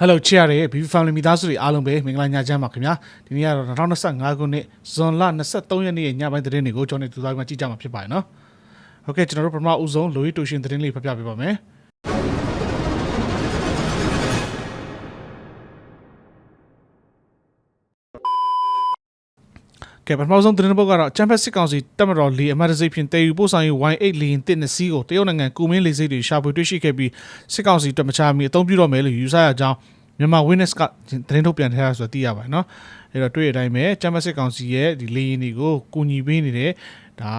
Hello ချစ်ရတဲ့ BB Family မိသားစုတွေအားလုံးပဲမင်္ဂလာညချမ်းပါခင်ဗျာဒီနေ့ကတော့2025ခုနှစ်ဇွန်လ23ရက်နေ့ရဲ့ညပိုင်းသတင်းတွေကိုကျွန်တော်တို့တူသားမှကြည့်ကြမှာဖြစ်ပါတယ်နော်ဟုတ်ကဲ့ကျွန်တော်တို့ပထမဦးဆုံးလိုရီတူရှင်သတင်းလေးဖတ်ပြပေးပါမယ် ကဲပထမဆုံးသတင်းပုတ်ကတော့ချမ်ပက်စစ်ကောင်စီတက်မတော်လီအမတ်တစိဖြင့်တေယူပို့ဆောင်ရေး Y8 လီရင်တစ်နစီကိုတရုတ်နိုင်ငံကူမင်းလေဆိပ်တွေရှာဖွေတွေ့ရှိခဲ့ပြီးစစ်ကောင်စီတက်မချမီအသုံးပြုတော့မယ်လို့ယူဆရကြောင်းမြန်မာ Witness ကသတင်းထုတ်ပြန်ထားတာဆိုတော့သိရပါတယ်နော်အဲ့တော့တွေ့ရတဲ့အတိုင်းပဲချမ်ပက်စစ်ကောင်စီရဲ့ဒီလေရင်တွေကိုကူညီပေးနေတဲ့ဒါ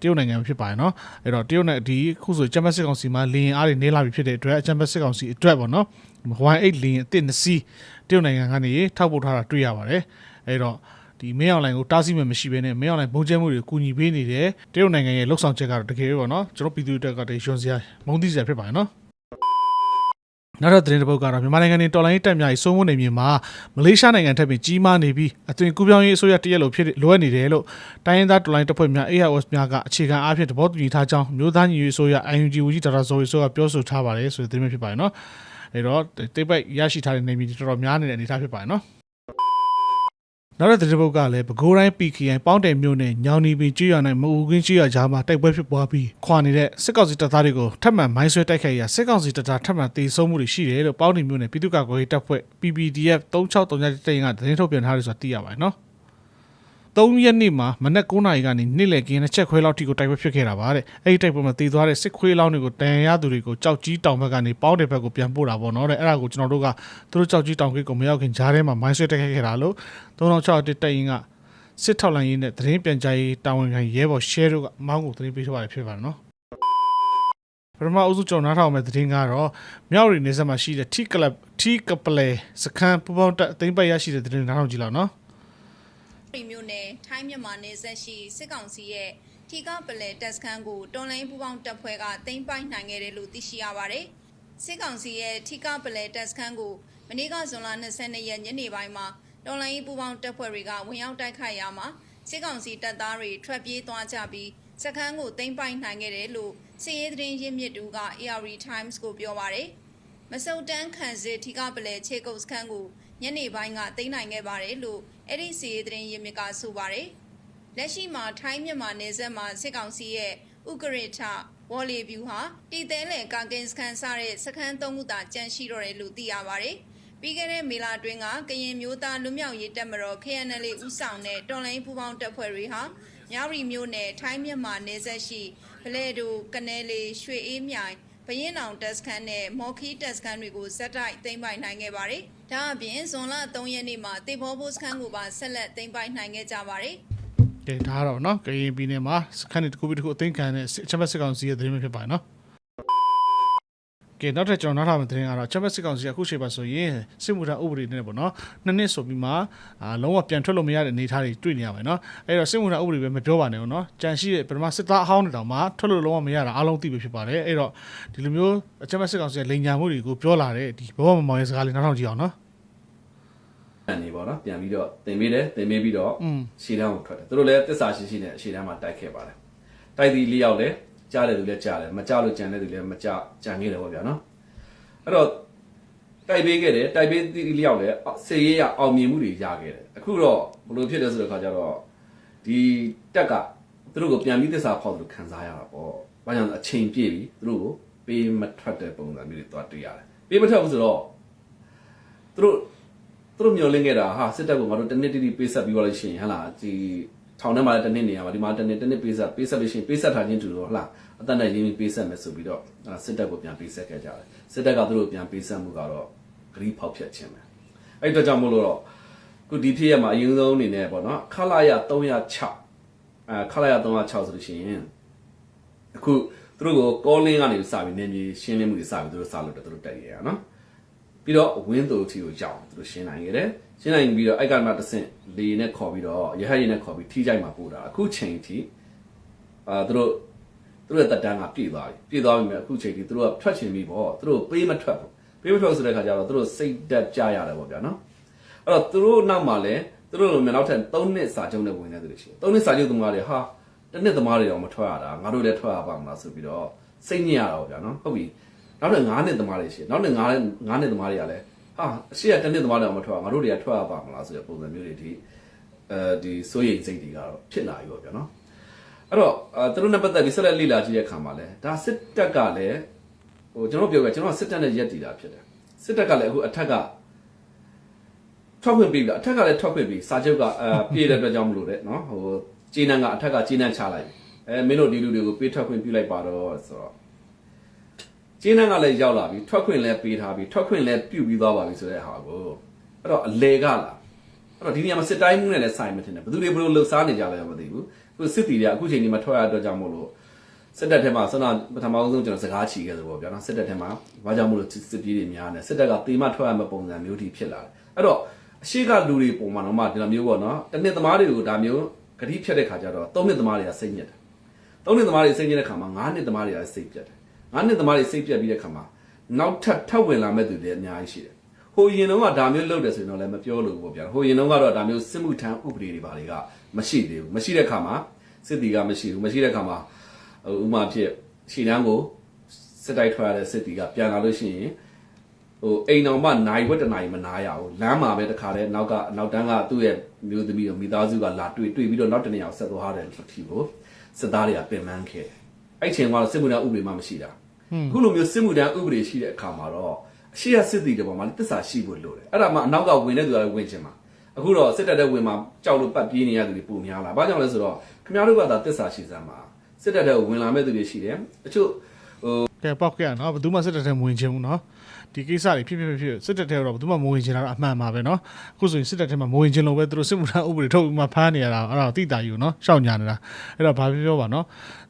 တရုတ်နိုင်ငံဖြစ်ပါတယ်နော်အဲ့တော့တရုတ်နဲ့ဒီခုဆိုချမ်ပက်စစ်ကောင်စီမှာလေရင်အားတွေနေလာပြီဖြစ်တဲ့အတွက်ချမ်ပက်စစ်ကောင်စီအတွက်ပေါ့နော် Y8 လေရင်အတစ်နစီတရုတ်နိုင်ငံကနေထောက်ပို့ထားတာတွေ့ရပါတယ်အဲ့တော့ ဒီမင်းအောင်လိုင်ကိုတားဆီးမှမရှိဘဲနဲ့မင်းအောင်လိုင်ဘုံကျဲမှုတွေကိုကူညီပေးနေတယ်တရုတ်နိုင်ငံရဲ့လှုပ်ဆောင်ချက်ကတော့တကယ်ပဲပေါ့နော်ကျွန်တော်ပြည်သူတွေကတည်းရွှန်စရာမုန်းသိစရာဖြစ်ပါတယ်နော်နောက်တော့သတင်းတစ်ပုဒ်ကတော့မြန်မာနိုင်ငံနဲ့တော်လိုင်းတက်များရေးစိုးမိုးနေမြေမှာမလေးရှားနိုင်ငံထက်ပြင်ကြီးမားနေပြီးအသွင်ကူးပြောင်းရေးအစိုးရတရက်လိုဖြစ်လိုအပ်နေတယ်လို့တိုင်းရင်းသားတော်လိုင်းတပ်ဖွဲ့များ AROS များကအခြေခံအားဖြင့်သဘောတူညီထားကြောင်းမျိုးသားညီညွတ်ရေးအစိုးရ IUG ဝကြီးဒါတာဇော်ရေးအစိုးရပြောဆိုထားပါတယ်ဆိုတဲ့သတင်းပဲဖြစ်ပါတယ်နော်အဲတော့တိတ်ပိုက်ရရှိထားတဲ့နေမြေတွေတော်တော်များနေတဲ့အနေအထားဖြစ်ပါတယ်နော် နောက်တဲ့သတင်းပုတ်ကလည်းပဲခူးတိုင်း PKI ပေါင်းတယ်မြို့နယ်ညောင်နီပင်ကျွော်နိုင်မအူကင်းကျွော်ကြားမှာတိုက်ပွဲဖြစ်ပွားပြီးခွာနေတဲ့စစ်ကောင်စီတပ်သားတွေကိုထပ်မံမိုင်းဆွဲတိုက်ခိုက်ရာစစ်ကောင်စီတပ်သားထပ်မံတေဆုံးမှုတွေရှိတယ်လို့ပေါင်းတယ်မြို့နယ်ပြည်သူ့ကာကွယ်ရေးတပ်ဖွဲ့ PPDF 3639တိန်ကသတင်းထုတ်ပြန်ထားတယ်ဆိုတာသိရပါတယ်နော် 3ရက်နေ့မှာမနက်9နာရီကနေနေ့လယ်ကင်းတစ်ချက်ခွဲလောက်ထိကိုတိုက်ပွဲဖြစ်ခဲ့တာပါတဲ့အဲ့ဒီတိုက်ပွဲမှာတည်သွားတဲ့စစ်ခွေးလောင်းတွေကိုတန်ရရသူတွေကိုကြောက်ကြီးတောင်ဘက်ကနေပေါင်းတယ်ဘက်ကိုပြန်ပို့တာပေါ့နော်တဲ့အဲ့ဒါကိုကျွန်တော်တို့ကသူတို့ကြောက်ကြီးတောင်ကိတ်ကိုမရောက်ခင်ဂျားထဲမှာမိုင်းဆွဲတိုက်ခိုက်ခဲ့တာလို့3661တိန်ကစစ်ထောက်လိုင်းရေးနဲ့သတင်းပြန်ကြားရေးတာဝန်ခံရဲဘော် share တို့ကမောင်းကိုသတင်းပေးထားပါတယ်ဖြစ်ပါတယ်နော်ပထမအုပ်စုကျွန်တော်နားထောင်မဲ့သတင်းကတော့မြောက်ရီနေဆက်မှာရှိတဲ့ T Club T Couple စခန်းပူပေါင်းတက်အသိမ်းပိုက်ရရှိတဲ့သတင်းနားထောင်ကြည့်လောက်နော် ရီမျိုးနယ်ထိုင်းမြန်မာနယ်စပ်ရှိစစ်ကောင်စီရဲ့ထီကပလဲတပ်စခန်းကိုတော်လိုင်းပူပေါင်းတပ်ဖွဲ့ကသိမ်းပိုက်နိုင်ခဲ့တယ်လို့သိရှိရပါတယ်။စစ်ကောင်စီရဲ့ထီကပလဲတပ်စခန်းကိုမနေ့ကဇွန်လ22ရက်ညနေပိုင်းမှာတော်လိုင်းပူပေါင်းတပ်ဖွဲ့တွေကဝင်ရောက်တိုက်ခိုက်ရမှာစစ်ကောင်စီတပ်သားတွေထွက်ပြေးသွားကြပြီးစခန်းကိုသိမ်းပိုက်နိုင်ခဲ့တယ်လို့စစ်ရေးသတင်းရင်းမြစ်တူက AR Times ကိုပြောပါတယ်။မစုံတန်းခန့်စစ်ထီကပလဲခြေကုပ်စခန်းကို ညနေပိုင်းကသိမ်းနိုင်ခဲ့ပါတယ်လို့အဲ့ဒီစီရေးသတင်းရင်းမြစ်ကဆိုပါတယ်လက်ရှိမှာထိုင်းမြန်မာနယ်စပ်မှာစစ်ကောင်စီရဲ့ဥကရထဝေါ်လီဗျူဟာတည်သေးလန်ကာကင်စခန်းစတဲ့စခန်းသုံးခုသာကျန်ရှိတော့တယ်လို့သိရပါတယ်ပြီးခဲ့တဲ့မေလတွင်ကကရင်မျိုးသားလွတ်မြောက်ရေးတပ်မတော် KNL ဦးဆောင်တဲ့တော်လိုင်းပူပေါင်းတပ်ဖွဲ့တွေဟာမြောက်ရီမျိုးနယ်ထိုင်းမြန်မာနယ်စပ်ရှိဗလဲဒိုကနေလီရွှေအေးမြိုင် ဘရင်အောင်တက်စခန်းနဲ့မော်ခီတက်စခန်းတွေကိုဇက်တိုက်သိမ်းပိုက်နိုင်ခဲ့ပါတယ်။ဒါအပြင်ဇွန်လ3ရက်နေ့မှာတေဘောဘိုးစခန်းကိုပါဆက်လက်သိမ်းပိုက်နိုင်ခဲ့ကြပါတယ်။ကဲဒါကတော့နော်ကရင်ပြည်နယ်မှာစခန်းတွေတစ်ခုပြီးတစ်ခုအသိမ်းခံတဲ့စစ်ချမ်းဘက်စစ်ကောင်စီရဲ့သတင်းပဲဖြစ်ပါတယ်နော် ကဲနောက်ထပ်ကျွန်တော်နောက်ထပ်မယ့်သတင်းကတော့ချမ်းဘက်စစ်ကောင်စီကအခုချိန်ပါဆိုရင်စစ်မှုထမ်းဥပဒေနဲ့ပေါ့နော်နှစ်နှစ်ဆိုပြီးမှအာလုံးဝပြန်ထွက်လို့မရတဲ့အနေအထားတွေတွေ့နေရပါတယ်နော်အဲ့တော့စစ်မှုထမ်းဥပဒေပဲမပြောပါနဲ့ဘူးနော်ကြံရှိတဲ့ပထမစစ်သားအဟောင်းတွေတောင်မှထွက်လို့လုံးဝမရတာအားလုံးသိပဲဖြစ်ပါတယ်အဲ့တော့ဒီလိုမျိုးချမ်းဘက်စစ်ကောင်စီရဲ့လိန်ညာမှုတွေကိုပြောလာတဲ့ဒီဘောမမောင်ရဲ့စကားလေးနောက်ထောင်ကြည့်အောင်နော်အနေပေါ့နော်ပြန်ပြီးတော့တင်ပေးတယ်တင်ပေးပြီးတော့อืมရှေ့တန်းကိုထွက်တယ်သူတို့လည်းတစ္ဆာရှိရှိနဲ့ရှေ့တန်းမှာတိုက်ခဲ့ပါတယ်တိုက်သည်လေးယောက်လည်း ကြားတယ်သူလည်းကြားတယ်မကြားလို့ကြံတဲ့သူလည်းမကြားကြံခဲ့တယ်ပေါ့ဗျာနော်အဲ့တော့တိုက်ပေးခဲ့တယ်တိုက်ပေးသည်လေးယောက်လည်းစေရေးရအောင်မြင်မှုတွေရခဲ့တယ်အခုတော့ဘယ်လိုဖြစ်လဲဆိုတဲ့ခါကျတော့ဒီတက်ကသူတို့ကိုပြန်ပြီးတစ္ဆာဖောက်သူခံစားရတာပေါ့ဘာကြောင့်လဲအချိန်ပြည့်ပြီသူတို့ကိုပေးမထွက်တဲ့ပုံစံမျိုးတွေသွားတွေ့ရတယ်ပေးမထွက်ဘူးဆိုတော့သူတို့သူတို့မျောလင်းခဲ့တာဟာစစ်တပ်ကငါတို့တစ်နှစ်တိတိပေးဆက်ပြီးတော့လို့ရှိရင်ဟလာဒီ ထောင်ထဲမှာလည်းတစ်နှစ်နေရမှာဒီမှာတစ်နှစ်တစ်နှစ်ပေးဆက်ပေးဆက်လို့ရှိရင်ပေးဆက်ထားခြင်းတူတော့ဟလာအတန်တန်ရင်းပြီးပေးဆက်မယ်ဆိုပြီးတော့အာစစ်တပ်ကိုပြန်ပေးဆက်ခဲ့ကြတယ်စစ်တပ်ကသူတို့ပြန်ပေးဆက်မှုကတော့ဂရီးဖောက်ဖြတ်ခြင်းပဲအဲ့ဒီတော့ကြောင့်မို့လို့တော့ခုဒီဖြစ်ရမှာအရင်ဆုံးအနေနဲ့ပေါ့နော်ခလာရ306အဲခလာရ306ဆိုလို့ရှိရင်အခုသူတို့ကိုကောလင်းကနေစပြီးနေမြေရှင်းလင်းမှုတွေစပြီးသူတို့စလုပ်တယ်သူတို့တက်ရရနော် ပြီးတော့ဝင်းသူထီကိုကြောက်သူတို့ရှင်းနိုင်ခဲ့တယ်ရှင်းနိုင်ပြီးတော့အိုက်ကမှတဆင့်လေနဲ့ခေါ်ပြီးတော့ရဟတ်ရည်နဲ့ခေါ်ပြီးထိကြိုက်မှာပို့တာအခုချိန်ထိအာသူတို့သူတို့ရဲ့တက်တန်းကပြည့်သွားပြီပြည့်သွားပြီမြအခုချိန်ထိသူတို့ကထွက်ချင်ပြီပေါ့သူတို့ပေးမထွက်ဘူးပေးမထွက်ဆိုတဲ့ခါကျတော့သူတို့စိတ်တက်ကြရတယ်ပေါ့ဗျာနော်အဲ့တော့သူတို့နောက်မှာလည်းသူတို့လိုမျိုးနောက်ထပ်3နှစ်စာချုပ်နဲ့ဝင်နေသူတွေရှိတယ်3နှစ်စာချုပ်သမားတွေဟာတစ်နှစ်သမားတွေတော့မထွက်ရတာငါတို့လည်းထွက်ရပါမလားဆိုပြီးတော့စိတ်ညစ်ရတာပေါ့ဗျာနော်ဟုတ်ပြီ နောက်တဲ့9နှစ်သမားတွေရှိတယ်နောက်တဲ့9 9နှစ်သမားတွေကလည်းဟာအရှိကတနစ်သမားတော့မထွက်အောင်ငါတို့တွေကထွက်ရပါမလားဆိုတဲ့ပုံစံမျိုးတွေဒီအဲဒီစိုးရိမ်စိတ်တွေကတော့ဖြစ်လာပြီပေါ့ဗျာနော်အဲ့တော့အဲသူတို့နဲ့ပတ်သက်ပြီးဆက်လက်လေ့လာကြည့်တဲ့အခါမှာလဲဒါစစ်တပ်ကလည်းဟိုကျွန်တော်ပြောပြကျွန်တော်ကစစ်တပ်နဲ့ရက်တည်တာဖြစ်တယ်စစ်တပ်ကလည်းအခုအထက်ကထွက်ခွင့်ပြီးပြီလားအထက်ကလည်းထွက်ခွင့်ပြီးစာချုပ်ကအဲပြည်တဲ့အတွက်ကြောင့်မလို့တဲ့နော်ဟိုဂျင်းနန်ကအထက်ကဂျင်းနန်ချလိုက်ပြီအဲမင်းတို့ဒီလူတွေကိုပေးထွက်ခွင့်ပြုလိုက်ပါတော့ဆိုတော့ ကျင်းနှံကလည်းရောက်လာပြီထွက်ခွင့်လည်းပေးထားပြီထွက်ခွင့်လည်းပြုတ်ပြီးသွားပါပြီဆိုတဲ့ဟာကိုအဲ့တော့အလေကလာအဲ့တော့ဒီနေရာမှာစစ်တိုင်းမှုနဲ့လည်းဆိုင်မတင်တယ်ဘယ်သူတွေဘယ်လိုလှုပ်ရှားနေကြလဲမသိဘူးခုစစ်တီတွေကအခုချိန်ဒီမှာထွက်ရတော့ကြောင့်မို့လို့စစ်တပ်ထဲမှာဆွမ်းနာပထမဆုံးကျွန်တော်စကားချီခဲ့သဘောဗျာနော်စစ်တပ်ထဲမှာဘာကြောင့်မို့လို့စစ်ပြေးတွေများနေစစ်တပ်ကတေမထွက်ရမယ့်ပုံစံမျိုးထိဖြစ်လာတယ်အဲ့တော့အရှိကလူတွေပုံမှန်တော့မှဒီလိုမျိုးပေါ့နော်တနစ်သမားတွေကိုဒါမျိုးဂတိဖြတ်တဲ့ခါကျတော့သုံးနှစ်သမားတွေကစိတ်ညစ်တယ်သုံးနှစ်သမားတွေစိတ်ညစ်တဲ့ခါမှာငါးနှစ်သမားတွေကစိတ်ပြတ်တယ် ငါးနှစ်သမားတွေစိတ်ပြတ်ပြီးတဲ့ခါမှာနောက်ထပ်ထပ်ဝင်လာမဲ့သူတွေအများကြီးရှိတယ်ဟိုရင်တော့ကဒါမျိုးလုပ်တယ်ဆိုရင်တော့လည်းမပြောလို့ဘူးပေါ့ဗျာဟိုရင်တော့ကတော့ဒါမျိုးစစ်မှုထမ်းဥပဒေတွေပါတွေကမရှိသေးဘူးမရှိတဲ့ခါမှာစစ်တီကမရှိဘူးမရှိတဲ့ခါမှာဟိုဥမာဖြစ်ရှီတန်းကိုစစ်တိုက်ထွက်ရတဲ့စစ်တီကပြန်လာလို့ရှိရင်ဟိုအိမ်တော်မှနိုင်ဝက်တနိုင်မနာရဘူးလမ်းမှာပဲတခါတည်းနောက်ကနောက်တန်းကသူ့ရဲ့မျိုးသမီးတို့မိသားစုကလာတွေ့တွေ့ပြီးတော့နောက်တနေရာကိုဆက်သွားတယ်လို့ထီကိုစစ်သားတွေကပင်ပန်းခဲ့တယ်အဲ့ချိန်ကတော့စစ်မှုထမ်းဥပဒေမှမရှိတာ အခုလိုမျိုးစစ်မှုထမ်းဥပဒေရှိတဲ့အခါမှာတော့အရှိရစစ်တီတွေပေါ်မှာတစ္ဆာရှိဖို့လိုတယ်အဲ့ဒါမှအနောက်ကဝင်တဲ့သူကလည်းဝင်ချင်မှာအခုတော့စစ်တပ်တဲ့ဝင်မှာကြောက်လို့ပတ်ပြေးနေရသူတွေပုံများလာဘာကြောင့်လဲဆိုတော့ခင်ဗျားတို့ကသာတစ္ဆာရှိစမ်းမှာစစ်တပ်တဲ့ဝင်လာမဲ့သူတွေရှိတယ်တချို့ကဲပောက်ခဲ့ရနော်ဘယ်သူမှစစ်တပ်ထဲမဝင်ချင်ဘူးနော် ဒီကိစ္စတွေဖြစ်ဖြစ်ဖြစ်ဖြစ်စစ်တပ်ထဲတော့ဘယ်သူမှမဝင်ချင်တာတော့အမှန်ပါပဲနော်အခုဆိုရင်စစ်တပ်ထဲမှာမဝင်ချင်လို့ပဲသူတို့စစ်မှုထမ်းဥပဒေထုတ်ပြီးမှဖမ်းနေရတာအဲ့ဒါတော့တိတာယူနော်ရှောက်ညာနေတာအဲ့တော့ဘာပြောပြောပါနော်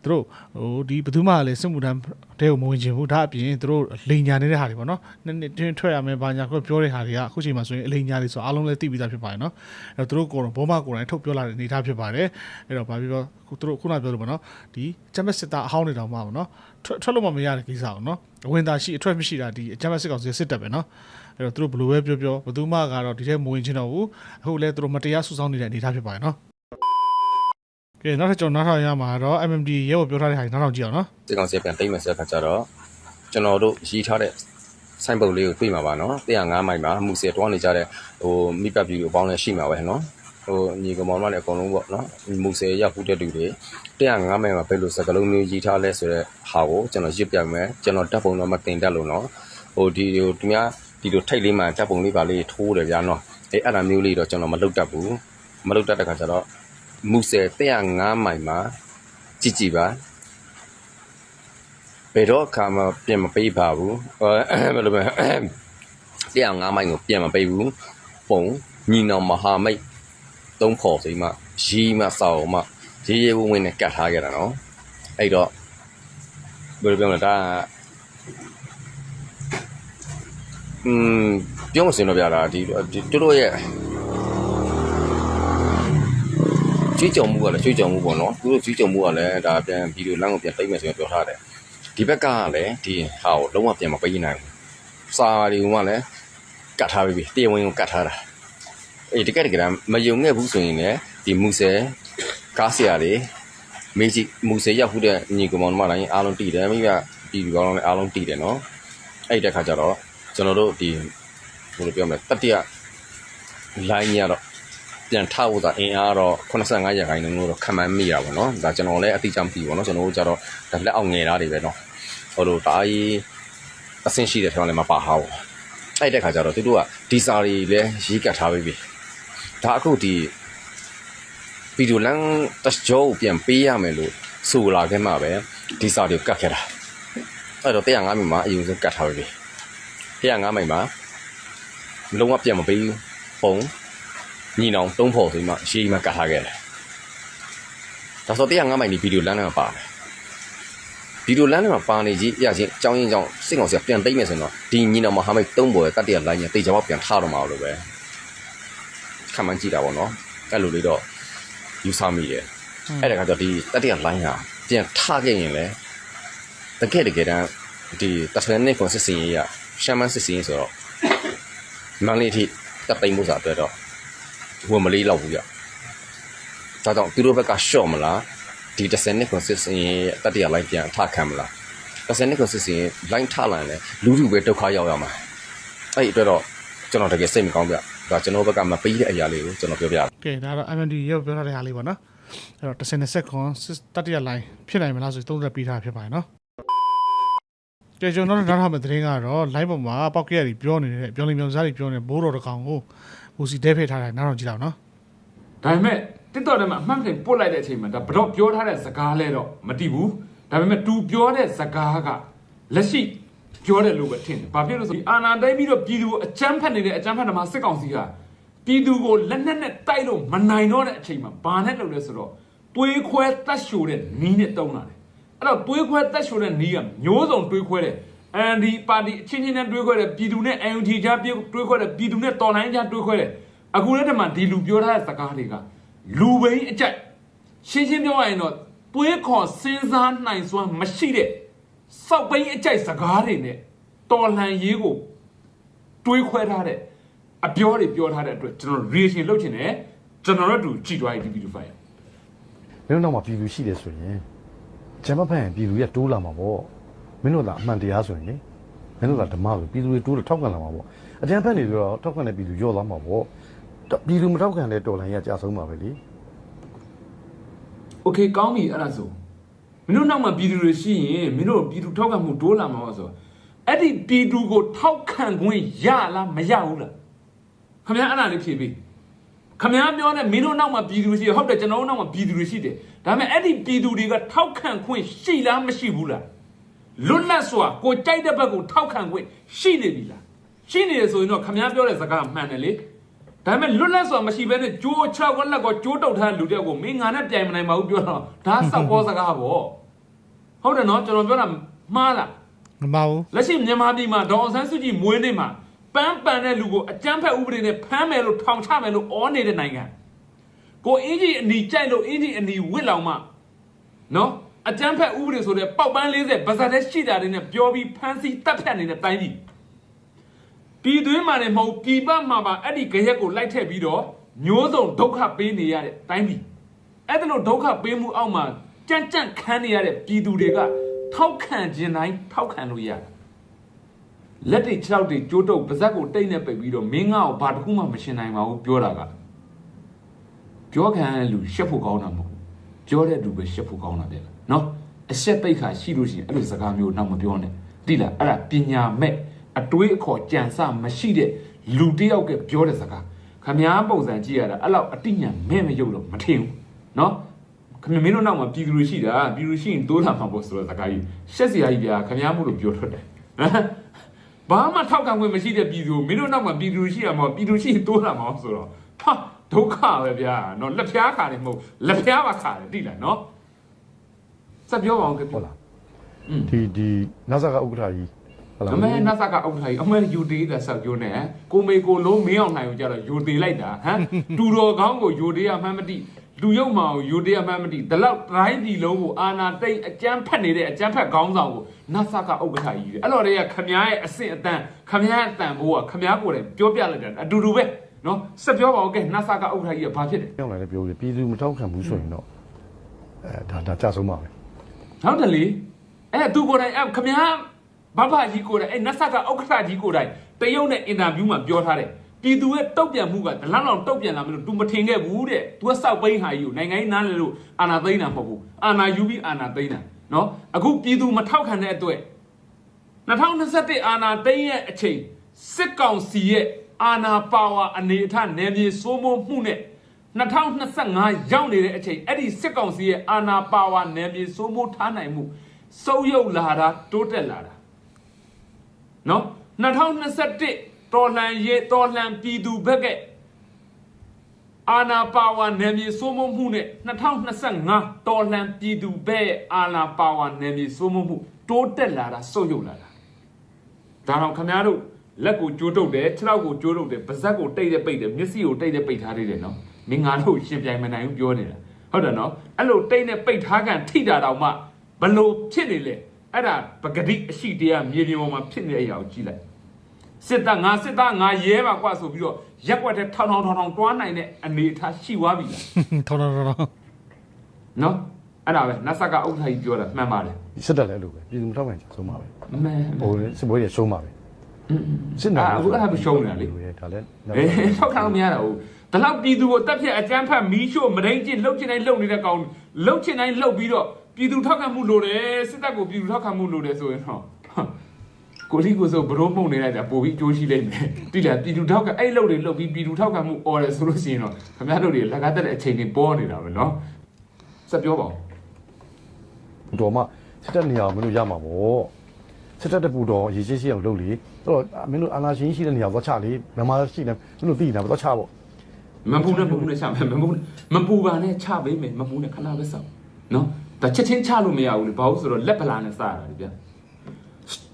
သူတို့ဟိုဒီဘယ်သူမှလည်းစစ်မှုထမ်းတဲကိုမဝင်ချင်ဘူးဒါအပြင်သူတို့လိန်ညာနေတဲ့ဟာတွေပေါ့နော်နှစ်နှစ်တွင်းထွက်ရမယ်ဘာညာကိုပြောတဲ့ဟာတွေကအခုချိန်မှာဆိုရင်အလိန်ညာတွေဆိုအားလုံးလည်းသိပြီးသားဖြစ်ပါတယ်နော်အဲ့တော့သူတို့ကိုယ်တော့ဘောမကိုယ်တိုင်ထုတ်ပြောလာတဲ့အနေအထားဖြစ်ပါတယ်အဲ့တော့ဘာပြောပြောသူတို့ခုနပြောလို့ပေါ့နော်ဒီချမ်ပီယံစစ်သားအဟောင်းတွေတောင်မှပေါ့နော်ထွက် ထွက်လို့မမရတဲ့ကိစ္စအောင်နော်အဝင်သားရှိအထွက်မရှိတာဒီချမ်ပီယံစစ်ကောင်စီစစ်တပ်ပဲနော်အဲ့တော့သူတို့ဘယ်လိုပဲပြောပြောဘယ်သူမှကတော့ဒီထဲမဝင်ချင်တော့ဘူးအခုလည်းသူတို့မတရားဆူဆောင်းနေတဲ့အနေအထားဖြစ်ပါတယ်နော်ကဲနောက်ထပ်ကျွန်တော်နောက်ထပ်ရမှာတော့ MMD ရဲဘော်ပြောထားတဲ့ဟာတွေနောက်ထောင်ကြည့်အောင်နော်စစ်ကောင်စီပြန်တိတ်မယ်ဆိုတဲ့ခါကျတော့ကျွန်တော်တို့ရည်ထားတဲ့ဆိုင်းပုတ်လေးကိုတွေ့မှာပါနော်105မိုင်မှာမှုစေတွားနေကြတဲ့ဟိုမိပတ်ပြည်ကိုအပေါင်းလည်းရှိမှာပဲနော် ဟိုညီကောင်မောင်တို့လည်းအကုန်လုံးပေါ့နော်မှုစေရောက်ဖို့တဲ့တူတွေ105မိုင်မှာဘယ်လိုစကလုံးမျိုးရည်ထားလဲဆိုတဲ့ဟာကိုကျွန်တော်ရစ်ပြမယ်ကျွန်တော်တပ်ပုံတော့မတင်တတ်လို့နော်ဟိုဒီဟိုသူများဒီလိုထိတ်လေးမှတပ်ပုံလေးပါလေးထိုးတယ်ဗျာနော်အဲအဲ့ဒါမျိုးလေးတော့ကျွန်တော်မလုပ်တတ်ဘူးမလုပ်တတ်တဲ့ခါကျတော့မှုစေ105မိုင်မှာကြည့်ကြည့်ပါဘယ်တော့အခါမှပြင်မပေးပါဘူးဟိုဘယ်လိုပဲတရားငါးမိုင်ကိုပြင်မပေးဘူးပုံညီနောင်မဟာမိတ် သုံးဖို့စိမရီမစောက်မရေးရေးဝင်းဝင်းနဲ့ကတ်ထားခဲ့တာနော်အဲ့တော့ဘယ်လိုပြောမလဲဒါอืมပြောမစင်တော့ပြတာဒီတို့တို့ရဲ့ကြွေးကြော်မှုကလည်းကြွေးကြော်မှုပေါ့နော်သူတို့ကြွေးကြော်မှုကလည်းဒါပြန်ဗီဒီယိုလမ်းကိုပြန်တိတ်မယ်ဆိုရင်ပြောထားတယ်ဒီဘက်ကလည်းဒီဟာကိုလုံးဝပြန်မပေးနိုင်ဘူးစာတွေကလည်းကတ်ထားပြီတရားဝင်ကိုကတ်ထားတာ အေးတကယ်တကယ်တမ်းမယုံခဲ့ဘူးဆိုရင်လည်းဒီမူဆယ်ကားဆရာတွေမေဂျီမူဆယ်ရောက်ခုတဲ့ညီကောင်မောင်တို့မှလည်းအားလုံးတည်တယ်မိကပြည်ပြီးကောင်းလည်းအားလုံးတည်တယ်နော်အဲ့တဲ့ခါကျတော့ကျွန်တော်တို့ဒီဘယ်လိုပြောမလဲတတိယ line ကြီးကတော့ပြန်ထောက်ဖို့သာအင်အားတော့85ရာခိုင်နှုန်းလို့တော့ခံမှန်းမိတာပေါ့နော်ဒါကျွန်တော်လည်းအတိအကျမသိဘူးပေါ့နော်ကျွန်တော်တို့ကြတော့ဒါလက်အောင်ငယ်သားတွေပဲနော်ဟိုလိုဒါကြီးအဆင့်ရှိတဲ့ထောင်လည်းမပါဟာဘူးအဲ့တဲ့ခါကျတော့သူတို့ကဒီစာတွေလည်းရေးကတ်ထားပြီးပြီ ဒါအခုဒီဗီဒီယိုလမ်းတက်ကြောကိုပြန်ပေးရမယ်လို့ဆိုလာခဲ့မှပဲဒီစာတွေကတ်ခဲ့တာအဲ့တော့105မိနစ်မှာအရင်ဆုံးကတ်ထားပြီးပြီ105မိနစ်မှာလုံးဝပြန်မပေးဘူးပုံညီနောင်သုံးဖို့ဆိုပြီးမှရှေးမှကတ်ထားခဲ့တယ်ဒါဆို105မိုင်ဒီဗီဒီယိုလမ်းထဲမှာပါတယ်ဗီဒီယိုလမ်းထဲမှာပါနေကြီးရချင်းအကြောင်းရင်းကြောင့်စစ်ကောင်စီကပြန်သိမ့်မယ်ဆိုတော့ဒီညီနောင်မဟာမိတ်သုံးပေါ်ရဲ့တတိယလိုင်းကြီးတိတ်ကြောင်ပြန်ထားတော့မှာလို့ပဲ ခံမှန်းကြည့်တာပေါ့နော်အဲ့လိုလေးတော့ယူဆမိတယ်အဲ့ဒါကတော့ဒီတတိယလိုင်းဟာပြန်ထားခဲ့ရင်လေတကယ်တကယ်တမ်းဒီတထရနစ်ကွန်စစ်စင်ရေးရရှမ်းမန်းစစ်စင်ရေးဆိုတော့မန်လေးအထိတက်သိမ့်မှုစာအတွက်တော့ဝင်မလေးတော့ဘူးကြ။ဒါကြောင့်သူတို့ဘက်ကရှော့မလားဒီ10နှစ် consistent ရဲ့တတိယ line ပြန်ထခံမလား10နှစ် consistent line ထလာရင်လည်းလူလူပဲဒုက္ခရောက်ရမှာ။အဲ့ဒီအတွက်တော့ကျွန်တော်တကယ်စိတ်မကောင်းပြ ဒါကျွန်တော်ဘက်ကမပေးတဲ့အရာလေးကိုကျွန်တော်ပြောပြတယ်ကဲဒါတော့ MND ရုပ်ပြောထားတဲ့ဟာလေးပေါ့နော်အဲ့တော့10စက္ကွန်တတိယ line ဖြစ်နိုင်မလားဆိုသုံးသက်ပြီးထားဖြစ်ပါတယ်နော်ကဲကျွန်တော်တို့နောက်ထပ်မယ့်သတင်းကတော့ line ပေါ်မှာပောက်ကြရည်ပြောနေတဲ့ပြောလိမ်ပြောစားတွေပြောနေတဲ့ဘိုးတော်တစ်ကောင်ကိုဘူစီတဲဖိတ်ထားတယ်နောက်တော့ကြည့်လောက်နော်ဒါပေမဲ့တစ်တော်ထဲမှာအမှန်တကယ်ပုတ်လိုက်တဲ့အချိန်မှာဒါဘတော့ပြောထားတဲ့စကားလဲတော့မတိဘူးဒါပေမဲ့သူပြောတဲ့စကားကလက်ရှိ ပြောတယ်လို့ပဲထင်တယ်ဘာဖြစ်လို့ဆိုဒီအာနာတိုင်းပြီးတော့ပြည်သူကိုအကြမ်းဖက်နေတဲ့အကြမ်းဖက်ဓမ္မစစ်ကောင်စီကပြည်သူကိုလက်နက်နဲ့တိုက်လို့မနိုင်တော့တဲ့အချိန်မှာဘာနဲ့လုပ်လဲဆိုတော့တွေးခွဲတတ်ရှိုတဲ့နီးနဲ့တုံးလာတယ်အဲ့တော့တွေးခွဲတတ်ရှိုတဲ့နီးကမျိုးစုံတွေးခွဲတယ်အန်ဒီပါတီအချင်းချင်းနဲ့တွေးခွဲတယ်ပြည်သူနဲ့ UNT ကြားတွေးခွဲတယ်ပြည်သူနဲ့တော်လိုင်းကြားတွေးခွဲတယ်အခုလည်းဒီမှာဒီလူပြောထားတဲ့စကားတွေကလူဘိန်းအကြိုက်ရှင်းရှင်းပြောရရင်တော့တွေးခေါ်စဉ်းစားနိုင်စွမ်းမရှိတဲ့ စောက်ဘိန်းအကြိုက်စကားတွေနဲ့တော်လှန်ရေးကိုတွေးခွဲထားတဲ့အပြောတွေပြောထားတဲ့အတွက်ကျွန်တော် reaction လုပ်ချင်တယ်ကျွန်တော်တို့တူကြည့်သွားရင်ဒီဗီဒီယိုဖိုင် မင်းတို့နောက်မှာပြည်သူရှိတယ်ဆိုရင်ဂျမ်မဖန်ပြည်သူရတိုးလာမှာပေါ့မင်းတို့ကအမှန်တရားဆိုရင်လေမင်းတို့ကဓမ္မဆိုပြည်သူတွေတိုးလို့ထောက်ခံလာမှာပေါ့အကြံဖက်နေပြီးတော့ထောက်ခံတဲ့ပြည်သူရော့သွားမှာပေါ့ပြည်သူမထောက်ခံတဲ့တော်လိုင်းရကြာဆုံးပါပဲလေ โอเคကောင်းပြီအဲ့ဒါဆို မင်းတို့နောက်မှာပြည်သူတွေရှိရင်မင်းတို့ပြည်သူထောက်ခံမှုတိုးလာမှာပါဆိုအဲ့ဒီပြည်သူကိုထောက်ခံခွင့်ရလားမရဘူးလားခင်ဗျားအဲ့ဒါလေးဖြေပေးခင်ဗျားပြောတဲ့မင်းတို့နောက်မှာပြည်သူတွေရှိတယ်ဟုတ်တယ်ကျွန်တော်တို့နောက်မှာပြည်သူတွေရှိတယ်ဒါပေမဲ့အဲ့ဒီပြည်သူတွေကထောက်ခံခွင့်ရှိလားမရှိဘူးလားလွတ်လပ်စွာကိုကြိုက်တဲ့ဘက်ကိုထောက်ခံခွင့်ရှိနေပြီလားရှိနေတယ်ဆိုရင်တော့ခင်ဗျားပြောတဲ့စကားမှန်တယ်လေ ဒါပေမဲ့လွတ်လပ်စွာမရှိဘဲနဲ့ကြိုးချဝက်လက်ကောကြိုးတုတ်ထားတဲ့လူတယောက်ကိုမင်းငါနဲ့ပြိုင်မနိုင်ပါဘူးပြောတော့ဒါစောက်ပေါ်စကားပေါ့ဟုတ်တယ်နော်ကျွန်တော်ပြောတာမှားလားမမဘူးလက်ရှိမြန်မာပြည်မှာဒေါအောင်ဆန်းစုကြည်မွေးနေ့မှာပန်းပန်တဲ့လူကိုအကြမ်းဖက်ဥပဒေနဲ့ဖမ်းမယ်လို့ထောင်ချမယ်လို့ဩနေတဲ့နိုင်ငံကိုအင်းကြီးအနီကြိုက်လို့အင်းကြီးအနီဝစ်လောင်မှနော်အကြမ်းဖက်ဥပဒေဆိုတဲ့ပေါက်ပန်း40ဗဇက်တဲ့ရှိတာတွေနဲ့ပြောပြီးဖမ်းဆီးတပ်ဖြတ်နေတဲ့တိုင်းပြည် ပြည်တွင်းမှာလည်းမဟုတ်ပြည်ပမှာပါအဲ့ဒီကြရက်ကိုလိုက်ထည့်ပြီးတော့မျိုးစုံဒုက္ခပေးနေရတဲ့တိုင်းပြည်အဲ့ဒါလို့ဒုက္ခပေးမှုအောက်မှာကြမ်းကြမ်းခံနေရတဲ့ပြည်သူတွေကထောက်ခံခြင်းတိုင်းထောက်ခံလို့ရတယ်လက်တွေခြေထောက်တွေကျိုးတုပ်ပါဇက်ကိုတိတ်နဲ့ပိတ်ပြီးတော့မင်းငါ့ကိုဘာတစ်ခုမှမရှင်းနိုင်ပါဘူးပြောတာကပြောခံရတဲ့လူရှက်ဖို့ကောင်းတာမဟုတ်ဘူးပြောတဲ့လူပဲရှက်ဖို့ကောင်းတာတဲ့နော်အဆက်ပိတ်ခါရှိလို့ရှိရင်အဲ့လိုစကားမျိုးတော့မပြောနဲ့တိလားအဲ့ဒါပညာမဲ့ အတွေးအခေါ်ကြံစမရှိတဲ့လူတစ်ယောက်ကပြောတဲ့စကားခမားပုံစံကြည့်ရတာအဲ့လောက်အတိညာမဲ့မရုပ်တော့မထင်ဘူးနော်ခမင်းမင်းတို့နောက်မှာပြည်သူတွေရှိတာပြည်သူရှိရင်တိုးလာမှာပေါ့ဆိုတော့စကားကြီးရှက်စရာကြီးဗျာခမားမို့လို့ပြောထွက်တယ်ဟမ်ဘာမှထောက်ခံခွင့်မရှိတဲ့ပြည်သူကိုမင်းတို့နောက်မှာပြည်သူရှိရမှာပြည်သူရှိရင်တိုးလာမှာဆိုတော့ဟာဒုက္ခပဲဗျာနော်လက်ဖျားခါတယ်မဟုတ်လက်ဖျားပါခါတယ်တိလားနော်စပြောပါအောင်ကပြောဟုတ်လားอืมဒီဒီနာဇာကဥက္ကဋ္ဌကြီးဟုတ်လား အမေနတ်ဆက်ကအောက်ထိုင်အမေယူသေးတဲ့ဆောက်ကျိုးနဲ့ကိုမေကိုလုံးမင်းအောင်နိုင်ကိုကြတော့ယူသေးလိုက်တာဟမ်တူတော်ကောင်းကိုယူသေးရမှန်းမသိလူရုပ်မာကိုယူသေးရမှန်းမသိဒီလောက်တိုင်းပြည်လုံးကိုအာနာတိတ်အကြမ်းဖက်နေတဲ့အကြမ်းဖက်ခေါင်းဆောင်ကိုနတ်ဆက်ကဥက္ကဋ္ဌကြီးတယ်အဲ့တော့တည်းကခမားရဲ့အဆင့်အတန်းခမားရဲ့အတန်ဘိုးကခမားကိုယ်တိုင်ပြောပြလိုက်တာအတူတူပဲနော်ဆက်ပြောပါဦးကဲနတ်ဆက်ကဥက္ကဋ္ဌကြီးကဘာဖြစ်တယ်ပြောင်းလာတယ်ပြောလို့ပြည်သူမထောက်ခံဘူးဆိုရင်တော့အဲဒါဒါကြာဆုံးပါပဲဟုတ်တယ်လေအဲ့သူကိုယ်တိုင်အဲ့ခမား ဘဘကြီးကိုယ်တိုင်အဲ့နတ်ဆက်ကဥက္ကဋ္ဌကြီးကိုယ်တိုင်တရုတ်နဲ့အင်တာဗျူးမှာပြောထားတယ်ပြည်သူရဲ့တုတ်ပြန်မှုကဒလန်းလောင်တုတ်ပြန်လာမလို့ तू မထင်ခဲ့ဘူးတဲ့ तू ကစောက်ပိန်းဟာကြီးကိုနိုင်ငံရေးနားလေလို့အာနာသိန်းတာမဟုတ်ဘူးအာနာယူပြီးအာနာသိန်းတာနော်အခုပြည်သူမထောက်ခံတဲ့အတွက်2021အာနာသိန်းရဲ့အချိန်စစ်ကောင်စီရဲ့အာနာပါဝါအနေအထားနယ်မြေစိုးမိုးမှုနဲ့2025ရောက်နေတဲ့အချိန်အဲ့ဒီစစ်ကောင်စီရဲ့အာနာပါဝါနယ်မြေစိုးမိုးထားနိုင်မှုစုပ်ယုပ်လာတာတိုးတက်လာတာ နော်2021တော်လှန်ရေးတော်လှန်ပြည်သူဘက်ကအာနာပါဝါနယ်မြေစိုးမိုးမှုနဲ့2025တော်လှန်ပြည်သူဘက်ရဲ့အာနာပါဝါနယ်မြေစိုးမိုးမှုတိုးတက်လာတာစုပ်ယုပ်လာတာဒါတော့ခင်ဗျားတို့လက်ကိုကြိုးတုပ်တယ်ခြေထောက်ကိုကြိုးတုပ်တယ်ပါးစပ်ကိုတိတ်တဲ့ပိတ်တယ်မျက်စိကိုတိတ်တဲ့ပိတ်ထားသေးတယ်နော်မင်းငါတို့ရှင်ပြိုင်မနိုင်ဘူးပြောနေတာဟုတ်တယ်နော်အဲ့လိုတိတ်နဲ့ပိတ်ထားကန်ထိတာတော့မှဘလို့ဖြစ်နေလဲ အဲ့ဒါပဂတိအရှိတရားမြေပြင်ပေါ်မှာဖြစ်နေတဲ့အရာကိုကြည့်လိုက်စစ်သားငါစစ်သားငါရဲပါကွာဆိုပြီးတော့ရက်ွက်တဲ့ထောင်ထောင်ထောင်ထောင်တွားနိုင်တဲ့အနေအထားရှိသွားပြီလားထောင်းထောင်းထောင်းထောင်းနော်အဲ့ဒါပဲနတ်ဆက်ကဥက္ကဋ္ဌကြီးပြောတာမှန်ပါတယ်စစ်တပ်လည်းအဲ့လိုပဲပြည်သူမထောက်ခံကြာဆုံးပါပဲမှန်ဟိုစစ်ပွဲတွေရှုံးပါပဲဟစစ်နာအခုအဲ့ဒါမရှုံးနေတာလေဒါလည်းအေးထောက်ခံလို့မရတော့ဘူးဒါလောက်ပြည်သူကိုတက်ဖြတ်အကြမ်းဖက်မီးရှို့မဒိန်ကျင့်လှုပ်ချင်တိုင်းလှုပ်နေတဲ့ကောင်လှုပ်ချင်တိုင်းလှုပ်ပြီးတော့ ပြည်သူထောက်ခံမှုလိုတယ်စစ်တပ်ကိုပြည်သူထောက်ခံမှုလိုတယ်ဆိုရင်တော့ကိုလီကိုဆိုဘရိုးမှုန်နေလိုက်တာပို့ပြီးကြိုးရှိလိုက်မယ်တိလာပြည်သူထောက်ခံအဲ့လှုပ်တွေလှုပ်ပြီးပြည်သူထောက်ခံမှုអော်တယ်ဆိုလို့ရှိရင်တော့ခင်ဗျားတို့တွေလက်ကားတက်တဲ့အချိန်တွေပေါ်နေတာပဲเนาะဆက်ပြောပါဦး တော်မှစစ်တပ်နေရာကိုမင်းတို့ရမှာပေါ့စစ်တပ်တပူတော်ရေရှိရှိအောင်လုပ်လေအဲ့တော့မင်းတို့အာနာရှင်ရှိတဲ့နေရာကိုသွားချလေမြန်မာရှိတယ်မင်းတို့သိနေတာသွားချပေါ့ မပူနဲ့မပူနဲ့ချမယ်မပူနဲ့မပူပါနဲ့ချပေးမယ်မပူနဲ့ခဏပဲစောင့်နော် ဒါချက်ချင်းချလို့မရဘူးလေဘာလို့ဆိုတော့လက်ပလာနဲ့စားတာလေဗျာ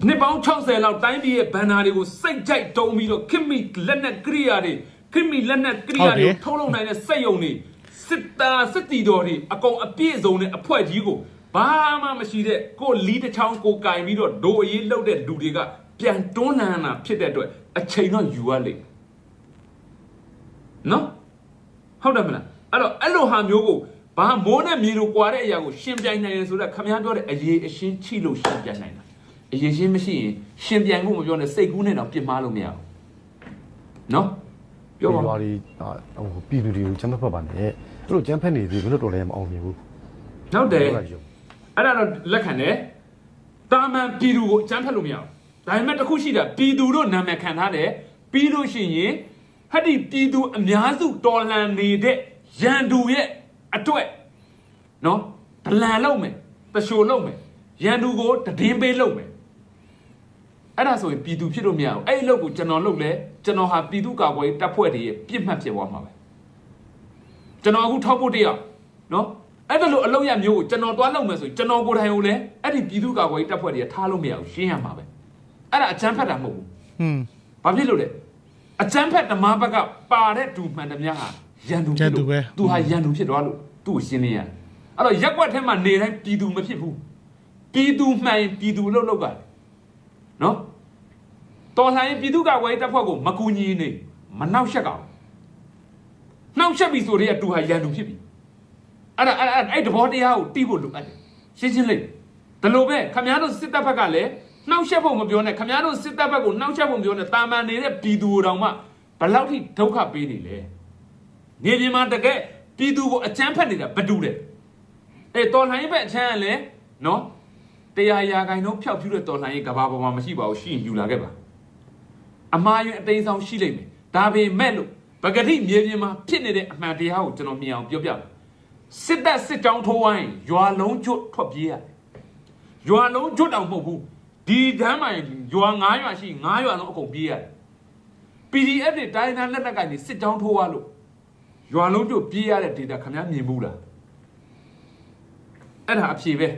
နှစ်ပေါင်း60လောက်တိုင်းပြည်ရဲ့ဘန်နာတွေကိုစိတ်ကြိုက်တုံးပြီးတော့ခင်မီလက်နက်ကရိယာတွေခင်မီလက်နက်ကရိယာတွေထုတ်လုပ်နိုင်တဲ့စက်ယုံတွေစစ်သားစစ်တီတော်တွေအကုန်အပြည့်စုံတဲ့အဖွဲ့ကြီးကိုဘာမှမရှိတဲ့ကိုလီးတစ်ချောင်းကိုကင်ပြီးတော့ဒိုအရေးလှုပ်တဲ့လူတွေကပြန်တွန်းလှန်တာဖြစ်တဲ့အတွက်အချိန်တော့ယူရလိမ့်နော်ဟုတ်တယ်မလားအဲ့တော့အဲ့လိုဟာမျိုးကို ဘာမိုးနဲ့မြေလိုကွာတဲ့အရာကိုရှင်ပြိုင်နိုင်ရင်ဆိုတော့ခမည်းပြောတဲ့အရေးအရှင်းချိလို့ရှင်ပြိုင်နိုင်တာအရေးရှင်းမရှိရင်ရှင်ပြိုင်ဖို့မပြောနဲ့စိတ်ကူးနဲ့တော့ပြစ်မှားလို့မရဘူးနော်ပြောပါရွာဦးတွေဟိုပြည်သူတွေကိုချမ်းဖက်ပါနဲ့အဲ့လိုချမ်းဖက်နေသေးဘယ်လိုတော်လဲမအောင်မြင်ဘူးဟုတ်တယ်ဟုတ်လားယုံအဲ့ဒါတော့လက်ခံတယ်တာမန်ပြည်သူကိုအကြမ်းဖက်လို့မရဘူးဒါပေမဲ့တစ်ခုရှိတာပြည်သူတို့နာမည်ခံထားတယ်ပြီးလို့ရှိရင်ဟတ်ဒီပြည်သူအများစုတော်လှန်နေတဲ့ရန်သူရဲ့ အတွက်နော်ဒလန်လုံးမယ်တရှိုလုံးမယ်ရန်သူကိုတည်င်းပေးလုံးမယ်အဲ့ဒါဆိုရင်ပြည်သူဖြစ်လို့မရဘူးအဲ့ဒီလောက်ကိုကျွန်တော်လုပ်လဲကျွန်တော်ဟာပြည်သူ့ကာကွယ်ရေးတပ်ဖွဲ့တွေရဲ့ပြစ်မှတ်ဖြစ်သွားမှာပဲကျွန်တော်အခုထောက်ဖို့တယောက်နော်အဲ့ဒါလို့အလုပ်ရမျိုးကိုကျွန်တော်တွားလုပ်မယ်ဆိုရင်ကျွန်တော်ကိုယ်တိုင်ကိုလည်းအဲ့ဒီပြည်သူ့ကာကွယ်ရေးတပ်ဖွဲ့တွေကထားလို့မရဘူးရှင်းရမှာပဲအဲ့ဒါအချမ်းဖက်တာမဟုတ်ဘူးဟွန်းဘာဖြစ်လို့လဲအချမ်းဖက်ဓမ္မဘက်ကပါတဲ့ဒူမှန်သမျှဟာ ရန်သူဖြစ်လို့သူဟာရန်သူဖြစ်သွားလို့သူ့ကိုရှင်းနေရတယ်အဲ့တော့ရက်ွက်ထဲမှာနေတိုင်းပြည်သူမဖြစ်ဘူးပြည်သူမှန်ရင်ပြည်သူလို့လုပ်ပါတယ်နော်တော်လှန်ရင်ပြည်သူကဝယ်တပ်ဖွဲ့ကိုမကူညီနေမနှောက်ယှက်ကောင်နှောက်ယှက်ပြီဆိုတော့သူဟာရန်သူဖြစ်ပြီအဲ့ဒါအဲ့ဒါအဲ့တဘောတရားကိုတီးဖို့လိုအပ်တယ်ရှင်းရှင်းလေးဒါလိုပဲခမည်းတော်စစ်တပ်ဘက်ကလည်းနှောက်ယှက်ဖို့မပြောနဲ့ခမည်းတော်စစ်တပ်ဘက်ကိုနှောက်ယှက်ဖို့မပြောနဲ့တာမန်နေတဲ့ပြည်သူတော်မှဘယ်လောက်ထိဒုက္ခပေးနေလဲ နေပြည်မှာတကယ်ပြည်သူကိုအကြမ်းဖက်နေတာဘယ်တူလဲအေးတော်လှန်ရေးဘက်အချမ်းကလည်းနော်တရားရာဂိုင်တော့ဖျောက်ဖြူးတဲ့တော်လှန်ရေးကဘာပေါ်မှာမရှိပါဘူးရှိရင်ယူလာခဲ့ပါအမှားယွင်းအတိမ်ဆောင်ရှိလိမ့်မယ်ဒါပေမဲ့လို့ပဂတိမြေပြင်မှာဖြစ်နေတဲ့အမှန်တရားကိုကျွန်တော်မြင်အောင်ပြောပြမယ်စစ်တပ်စစ်ကြောင်းထိုးဝိုင်းရွာလုံးကျွတ်ထွက်ပြေးရတယ်ရွာလုံးကျွတ်တောင်မဟုတ်ဘူးဒီတန်းမှာရွာ9ရွာရှိ9ရွာလုံးအကုန်ပြေးရတယ် PDF တွေတိုင်းသားလက်နက်ကိုင်တွေစစ်ကြောင်းထိုးရလို့ ရွာလုံးကျွတ်ပြေးရတဲ့ data ခင်ဗျားမြင်ဘူးလားအဲ့ဒါအဖြေပဲ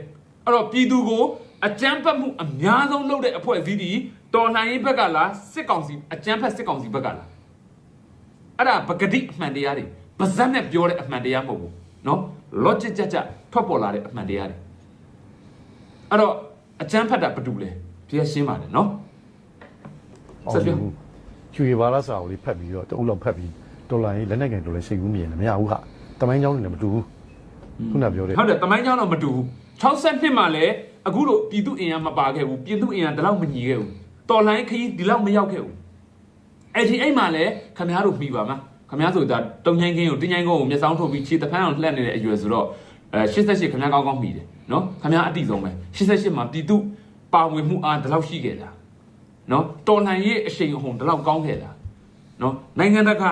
အဲ့တော့ပြည်သူကိုအကြမ်းဖက်မှုအများဆုံးလုပ်တဲ့အဖွဲ့အစည်းတွေတော်လှန်ရေးဘက်ကလားစစ်ကောင်စီအကြမ်းဖက်စစ်ကောင်စီဘက်ကလားအဲ့ဒါပဂတိအမှန်တရားတွေပါဇက်နဲ့ပြောတဲ့အမှန်တရားမဟုတ်ဘူးเนาะ logic ကြကြထွက်ပေါ်လာတဲ့အမှန်တရားတွေအဲ့တော့အကြမ်းဖက်တာဘာတူလဲဒီကရှင်းပါတယ်เนาะ ဆက်ပြော ချူရပါလားစာကိုလေးဖတ်ပြီးတော့တအုပ်လောက်ဖတ်ပြီး ဒေါ်လာရေးလက်နက်ကင်ဒေါ်လာရှိဘူးမြင်တယ်မရဘူးဟာတမိုင်းကြောင်းလည်းမတူဘူးခုနပြောတဲ့ဟုတ်တယ်တမိုင်းကြောင်းတော့မတူဘူး62မှာလည်းအခုလိုပြည်သူအင်အားမပါခဲ့ဘူးပြည်သူအင်အားဒီလောက်မညီခဲ့ဘူးတော်လိုင်းခရီးဒီလောက်မရောက်ခဲ့ဘူးအဲ့ဒီအဲ့မှာလည်းခမားတို့ပြီးပါမှာခမားဆိုတာတုံညိုင်းကင်းကိုတင်းညိုင်းကုန်းကိုမျက်စောင်းထုတ်ပြီးခြေတဖန်းအောင်လှက်နေတဲ့အရွယ်ဆိုတော့အဲ88ခမားကောင်းကောင်းပြီးတယ်နော်ခမားအတိဆုံးပဲ88မှာပြည်သူပါဝင်မှုအားဒီလောက်ရှိခဲ့တာနော်တော်လှန်ရေးအရှိန်အဟုန်ဒီလောက်ကောင်းခဲ့တာနော်နိုင်ငံတကာ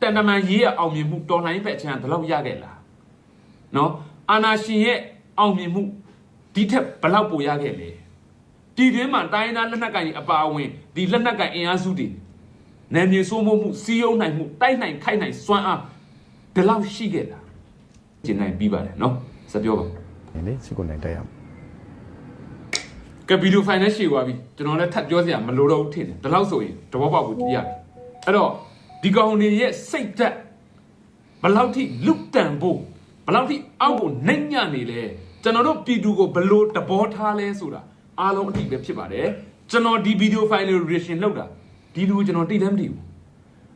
တန်တမန်ရေးရအောင်မြင်မှုတော်လှန်ရေးဘက်အချမ်းဒီလောက်ရခဲ့လားနော်အာနာရှင်ရဲ့အောင်မြင်မှုဒီထက်ဘလောက်ပိုရခဲ့လဲဒီတွင်းမှာတိုင်းသားလက်နက်ကိုင်တွေအပါအဝင်ဒီလက်နက်ကိုင်အင်အားစုတွေနယ်မြေစိုးမိုးမှုစီးရုံးနိုင်မှုတိုက်နိုင်ခိုက်နိုင်စွမ်းအားဒီလောက်ရှိခဲ့တာကျင်နိုင်ပြီးပါတယ်နော်စပြောပါလေစစ်ကိုနိုင်တိုက်ရအောင်ကဗီဒီယိုဖိုင်နဲ့ရှေ့သွားပြီကျွန်တော်လည်းထပ်ပြောစရာမလိုတော့ဘူးထင်တယ်ဒီလောက်ဆိုရင်တဘောပေါက်ကိုကြည့်ရတယ်အဲ့တော့ ဒီကောင်တွေရဲ့စိတ်ဓာတ်ဘယ်လောက်ထိလွတ်တန်ဖို့ဘယ်လောက်ထိအောက်ကိုနှိမ့်ညနေလဲကျွန်တော်တို့ပြည်သူကိုဘယ်လို့တဘောထားလဲဆိုတာအားလုံးအတိပဲဖြစ်ပါတယ်ကျွန်တော်ဒီဗီဒီယိုဖိုင်လေး reaction လုပ်တာဒီလူကိုကျွန်တော်တိတ်လည်းမသိဘူး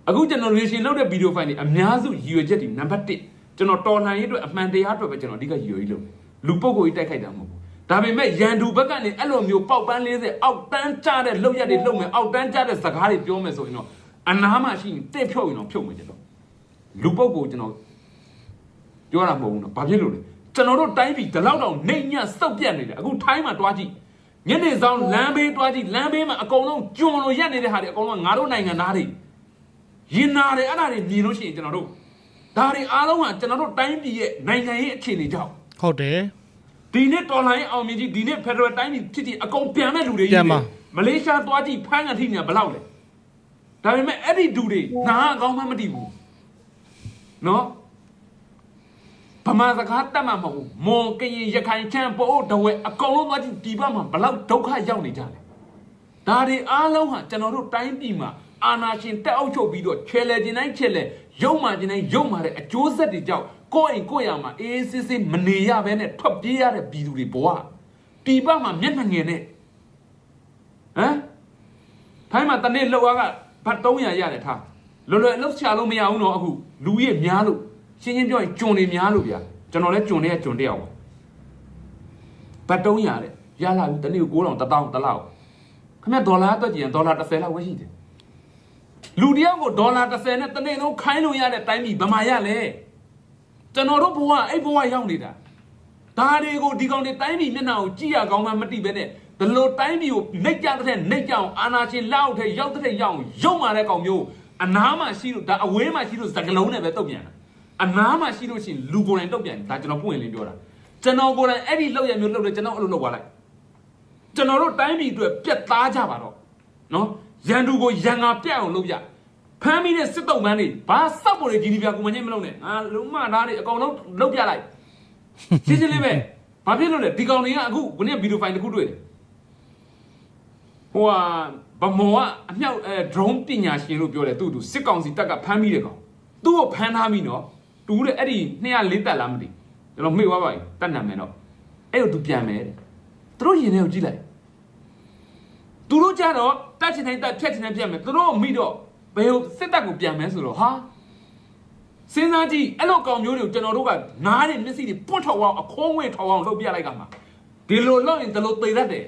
အခုကျွန်တော် reaction လုပ်တဲ့ဗီဒီယိုဖိုင်တွေအများစုရည်ရွယ်ချက်တွေနံပါတ်1ကျွန်တော်တော်လှန်ရေးအတွက်အမှန်တရားအတွက်ပဲကျွန်တော်အဓိကရည်ရွယ်ကြီးလုပ်တယ်လူပုဂ္ဂိုလ်ကြီးတိုက်ခိုက်တာမဟုတ်ဘူးဒါပေမဲ့ရန်သူဘက်ကနေအဲ့လိုမျိုးပေါက်ပန်း40အောက်တန်းကျတဲ့လောက်ရက်တွေလုံမယ်အောက်တန်းကျတဲ့စကားတွေပြောမယ်ဆိုရင်တော့ အနားမှရှိရင်တစ်ဖြုတ်ရင်တော့ဖြုတ်မယ်ကျွန်တော်လူပုတ်ကိုကျွန်တော်ပြောတာမဟုတ်ဘူးနော်ဘာဖြစ်လို့လဲကျွန်တော်တို့တိုင်းပြည်ဒီလောက်တော့နေညစောက်ပြတ်နေတယ်အခုထိုင်းမှာတွားကြည့်ညနေဆောင်လမ်းဘေးတွားကြည့်လမ်းဘေးမှာအကုန်လုံးကျွံလို့ရက်နေတဲ့ဟာတွေအကုန်လုံးငါတို့နိုင်ငံသားတွေရင်နာတယ်အဲ့ဒါတွေမြင်လို့ရှိရင်ကျွန်တော်တို့ဒါတွေအားလုံးကကျွန်တော်တို့တိုင်းပြည်ရဲ့နိုင်ငံရေးအခြေအနေကြောင့်ဟုတ်တယ်ဒီနေ့တော်လိုင်းအောင်မြင်ကြီးဒီနေ့ဖက်ဒရယ်တိုင်းပြည်ဖြစ်ကြီးအကုန်ပြန်မဲ့လူတွေပြန်ပါမလေးရှားသွားကြည့်ဖမ်းကန်ထိနေဘယ်လောက်လဲ ဒါပေမဲ့အဲ့ဒီဒူတွေနားအကောင်းမှမတည်ဘူးနော်ဗမာစကားတတ်မှမဟုတ်ဘူးမွန်ကရင်ရခိုင်ချမ်းပို့တဝဲအကုန်လုံးသွားကြည့်ဒီဘက်မှာဘယ်လောက်ဒုက္ခရောက်နေကြလဲဒါတွေအားလုံးဟာကျွန်တော်တို့တိုင်းပြည်မှာအာနာရှင်တက်အောက်ချုပ်ပြီးတော့ချဲလေခြင်းတိုင်းချဲလေရုံမှခြင်းတိုင်းရုံမှတဲ့အကျိုးဆက်တွေကြောင့်ကိုယ့်အိမ်ကိုယ့်ရမှာအေးအေးဆေးဆေးမနေရဘဲနဲ့ထွက်ပြေးရတဲ့ပြည်သူတွေဘဝဒီဘက်မှာမျက်နှာငယ်နဲ့ဟမ်ထိုင်းမှာတနေ့လောက်အားက ဘတ်300ရတယ်ထားလွယ်လွယ်အလုပ်ချလို့မရဘူးတော့အခုလူကြီးများလို့ရှင်းရှင်းပြောရင်ကျွန်တွေများလို့ဗျာကျွန်တော်လည်းကျွန်တွေကကျွန်တယောက်ပါဘတ်300ရတယ်ရလာပြီတနေ့ကို9000 1000 1000လောက်ခင်ဗျဒေါ်လာအတွက်ကြည့်ရင်ဒေါ်လာ30လောက်ဝယ်ရှိတယ်လူတယောက်ကိုဒေါ်လာ30နဲ့တနေ့လုံးခိုင်းလို့ရတဲ့တိုင်းပြည်ဗမာရလဲကျွန်တော်တို့ဘဝအဲ့ဘဝရောက်နေတာဒါတွေကိုဒီကောင်တွေတိုင်းပြည်မျက်နှာကိုကြည့်ရကောင်းမှမတိပဲနဲ့ ဒီလိုတိုင်းပြည်ကိုနှိပ်ကြတဲ့နှိပ်ကြအောင်အာနာရှင်လောက်ထဲရောက်တဲ့ရောက်အောင်ရုံမာတဲ့ကောင်မျိုးအနားမှာရှိလို့ဒါအဝေးမှာရှိလို့စကလုံးနဲ့ပဲတုတ်ပြန်တာအနားမှာရှိလို့ရှိရင်လူကိုယ်တိုင်တုတ်ပြန်တယ်ဒါကျွန်တော်ပွင့်လင်းပြောတာကျွန်တော်ကိုယ်တိုင်အဲ့ဒီလောက်ရမျိုးလောက်တယ်ကျွန်တော်အဲ့လိုလုပ်သွားလိုက်ကျွန်တော်တို့တိုင်းပြည်အတွက်ပြက်သားကြပါတော့နော်ရန်သူကိုရန်ငါပြတ်အောင်လုပ်ကြဖမ်းမိတဲ့စစ်တုံးမန်းတွေဘာစောက်ပေါ်တွေ GDP ကိုမငိမ့်မလုပ်နဲ့ငါလုံးမသားတွေအကောင်လုံးလုပ်ပြလိုက်ရှင်းရှင်းလေးပဲဘာဖြစ်လို့လဲဒီကောင်တွေကအခုခုနေ့ဗီဒီယိုဖိုင်တစ်ခုတွေ့တယ် ဟိုဟာဗမောကအမြောက်အဲ drone ပညာရှင်လို့ပြောတယ်သူ့သူစစ်ကောင်စီတပ်ကဖမ်းမိတယ်ကောင်သူ့ကိုဖမ်းထားပြီနော်တူတဲ့အဲ့ဒီ204တက်လားမသိကျွန်တော်မေ့သွားပါပြီတက်နံမယ်တော့အဲ့ကိုသူပြန်မယ်တဲ့သူတို့ရင်ထဲကိုကြည့်လိုက်သူတို့ကြတော့တက်ချင်တိုင်းတက်ဖြတ်ချင်တိုင်းဖြတ်မယ်သူတို့မိတော့ဘယ်ဟိုစစ်တပ်ကိုပြန်မယ်ဆိုတော့ဟာစဉ်းစားကြည့်အဲ့လိုကောင်မျိုးတွေကိုကျွန်တော်တို့ကနားတွေမျက်စိတွေပွတ်ထောက်အောင်အခိုးငွေထောက်အောင်လုပ်ပြလိုက်ကမှာဒီလိုလုပ်ရင်ဒီလိုသေတတ်တယ်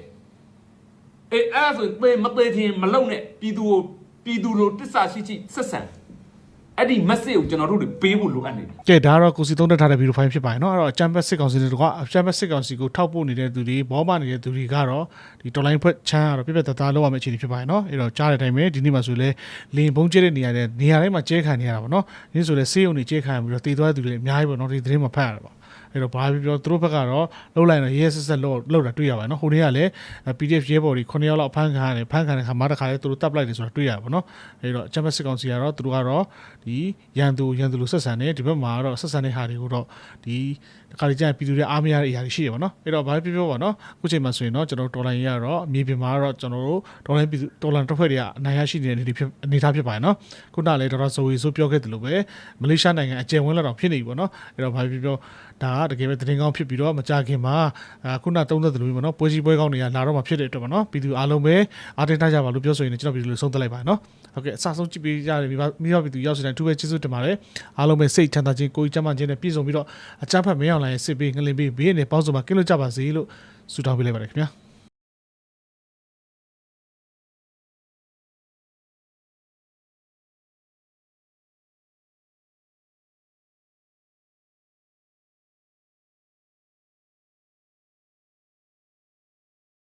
အေးအဲ့ဒါဆိုသေမသေးခြင်းမလုပ်နဲ့ပြည်သူကိုပြည်သူလိုတစ္ဆာရှိရှိဆက်ဆံအဲ့ဒီ message ကိုကျွန်တော်တို့တွေပေးဖို့လိုအပ်နေတယ် ကဲဒါကတော့ကိုစီသုံးတက်ထားတဲ့ဗီဒီယိုဖိုင်ဖြစ်ပါတယ်เนาะအဲ့တော့ Champions စစ်ကောင်စီတွေကအ Champions စစ်ကောင်စီကိုထောက်ပို့နေတဲ့သူတွေဘောမနေတဲ့သူတွေကတော့ဒီ online ဖွဲ့ချမ်းကတော့ပြပြတသားလောက်ရမယ့်အခြေအနေဖြစ်ပါတယ်เนาะအဲ့တော့ကြားတဲ့အတိုင်းပဲဒီနေ့မှဆိုလဲလင်ဘုံကျဲတဲ့နေရာတဲ့နေရာတိုင်းမှာကျဲခံနေရတာပေါ့เนาะဒီဆိုလဲဆေးရုံတွေကျဲခံပြီးတော့တည်သွားတဲ့သူတွေအများကြီးပေါ့เนาะဒီသတင်းမှာဖတ်ရတာပေါ့ အဲ့တော့ဘာပြောသူတို့ဘက်ကတော့လှုပ်လိုက်တော့ရဲဆက်ဆက်လှုပ်လှုပ်တာတွေ့ရပါတယ်နော်ဟိုနေ့ကလည်း PDF ရဲဘော်တွေ9ယောက်လောက်ဖမ်းခံရတယ်ဖမ်းခံတဲ့ခါမှတစ်ခါလဲသူတို့တပ်လိုက်တယ်ဆိုတာတွေ့ရပါဘောနော်အဲ့တော့ Champion စစ်ကောင်စီကတော့သူတို့ကတော့ဒီရန်သူရန်သူလိုဆက်ဆံတယ်ဒီဘက်မှာကတော့ဆက်ဆံတဲ့ဟာတွေကိုတော့ဒီခါလေကျရင်ပြည်သူတွေအားမရတဲ့အရာတွေရှိတယ်ပေါ့နော်အဲ့တော့ဘာဖြစ်ပြောပါနော်အခုချိန်မှာဆိုရင်တော့ကျွန်တော်တို့ဒေါ်လာရင်းကတော့အမြေပြင်မှာကတော့ကျွန်တော်တို့ဒေါ်လာပြည်သူဒေါ်လာတစ်ဖွဲ့တွေကအနိုင်ရရှိနေတဲ့အနေဖြစ်အနေထားဖြစ်ပါတယ်နော်ခုနကလည်းဒေါ်လာဇိုဝီဆိုပြောခဲ့တယ်လို့ပဲမလေးရှားနိုင်ငံအကျယ်ဝန်းလာတော့ဖြစ်နေပြီပေါ့နော်အဲ့တော့ဘာဖြစ်ပြောဒါကတကယ်ပဲသတင်းကောင်းဖြစ်ပြီးတော့မကြခင်မှာအခုနသုံးသက်တယ်လို့ပေါ့နော်ပွဲကြီးပွဲကောင်းတွေကလာတော့မှဖြစ်တဲ့အတွက်ပေါ့နော်ပြည်သူအားလုံးပဲအားတင်ထားကြပါလို့ပြောဆိုရင်ကျွန်တော်ပြည်သူလို့ဆုံးသက်လိုက်ပါနော် ဟုတ်ကဲ့အစားဆုံးကြည့်ပေးကြတယ်မိဘမိဘပြည်သူရောက်စီတိုင်းသူပဲကျေးဇူးတင်ပါတယ်အားလုံးပဲစိတ်ချမ်းသာခြင်းကိုယ်ကြီးကျန်းမာခြင်းနဲ့ပြည့်စုံပြီးတော့အကြမ်းဖက်မင်းအောင်လိုင်းရဲ့စစ်ပေးငလင်ပေးဘေးနဲ့ပေါင်းစုံမှာကင်းလို့ကြပါစေလို့ဆုတောင်းပေးလိုက်ပါတယ်ခင်ဗျာ